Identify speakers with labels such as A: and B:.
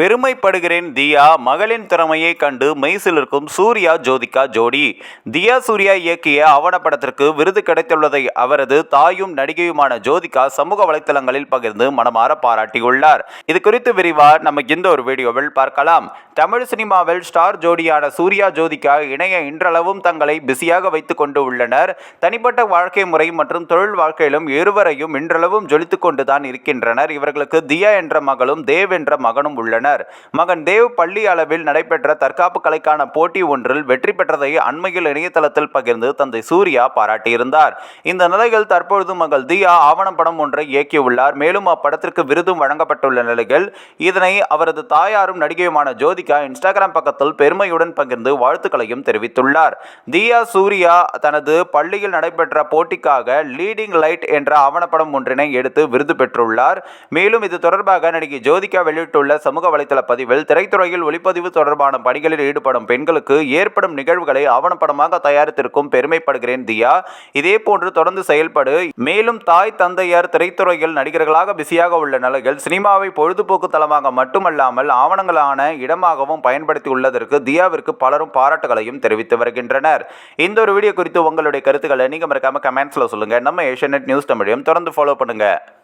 A: பெருமைப்படுகிறேன் தியா. மகளின் திறமையை கண்டு மெய்சிலிருக்கும் சூர்யா ஜோதிகா ஜோடி. தியா சூர்யா இயக்கிய ஆவணப்படத்திற்கு விருது கிடைத்துள்ளதை அவரது தாயும் நடிகையுமான ஜோதிகா சமூக வலைத்தளங்களில் பகிர்ந்து மனமாற பாராட்டியுள்ளார். இது குறித்து விரிவா நம்ம இந்த ஒரு வீடியோவில் பார்க்கலாம். தமிழ் சினிமாவில் ஸ்டார் ஜோடியான சூர்யா ஜோதிகா இணைய இன்றளவும் தங்களை பிஸியாக வைத்துக் கொண்டு உள்ளனர். தனிப்பட்ட வாழ்க்கை முறை மற்றும் தொழில் வாழ்க்கையிலும் இருவரையும் இன்றளவும் ஜொலித்துக் கொண்டுதான் இருக்கின்றனர். இவர்களுக்கு தியா என்ற மகளும் தேவ் என்ற மகனும் உள்ளனர். மகன் தேவ் பள்ளி அளவில் நடைபெற்ற தற்காப்பு கலைக்கான போட்டி ஒன்றில் வெற்றி பெற்றதை அண்மையில் இணையதளத்தில் பகிர்ந்து தந்தை சூர்யா பாராட்டியிருந்தார். இந்த நிலையில் தற்பொழுது மகள் தியா ஆவணம் படம் ஒன்றை இயக்கியுள்ளார். மேலும் அப்படத்திற்கு விருதும் வழங்கப்பட்டுள்ள நிலையில் இதனை அவரது தாயாரும் நடிகையுமான ஜோதிகா இன்ஸ்டாகிராம் பக்கத்தில் பெருமையுடன் பகிர்ந்து வாழ்த்துக்களையும் தெரிவித்துள்ளார். தியா சூர்யா தனது பள்ளியில் நடைபெற்ற போட்டிக்காக லீடிங் லைட் என்ற ஆவணப்படம் ஒன்றினை எடுத்து விருது பெற்றுள்ளார். மேலும் இது தொடர்பாக நடிகை ஜோதிகா வெளியிட்டுள்ள சமூக வலைதள பதிவில் திரைத்துறையில் ஒளிப்பதிவு தொடர்பான பணிகளில் ஈடுபடும் பெண்களுக்கு ஏற்படும் நிகழ்வுகளை ஆவணப்படமாக தயாரித்திருக்கும் பெருமைப்படுகிறேன் தியா. இதே போன்று தொடர்ந்து செயல்படு. மேலும் தாய் தந்தையார் திரைத்துறையில் நடிகர்களாக பிஸியாக உள்ள நிலையில் சினிமாவை பொழுதுபோக்கு தளமாக மட்டுமல்லாமல் ஆவணங்களான இடமாகவும் பயன்படுத்தி உள்ளதற்கு தியாவிற்கு பலரும் பாராட்டுகளையும் தெரிவித்து வருகின்றனர். இந்த ஒரு வீடியோ குறித்து உங்களுடைய கருத்துக்களை நீங்கள் மறக்காம கமெண்ட்ஸில் சொல்லுங்க. நம்ம ஏஷியநெட் நியூஸ் தமிழையும் தொடர்ந்து ஃபாலோ பண்ணுங்கள்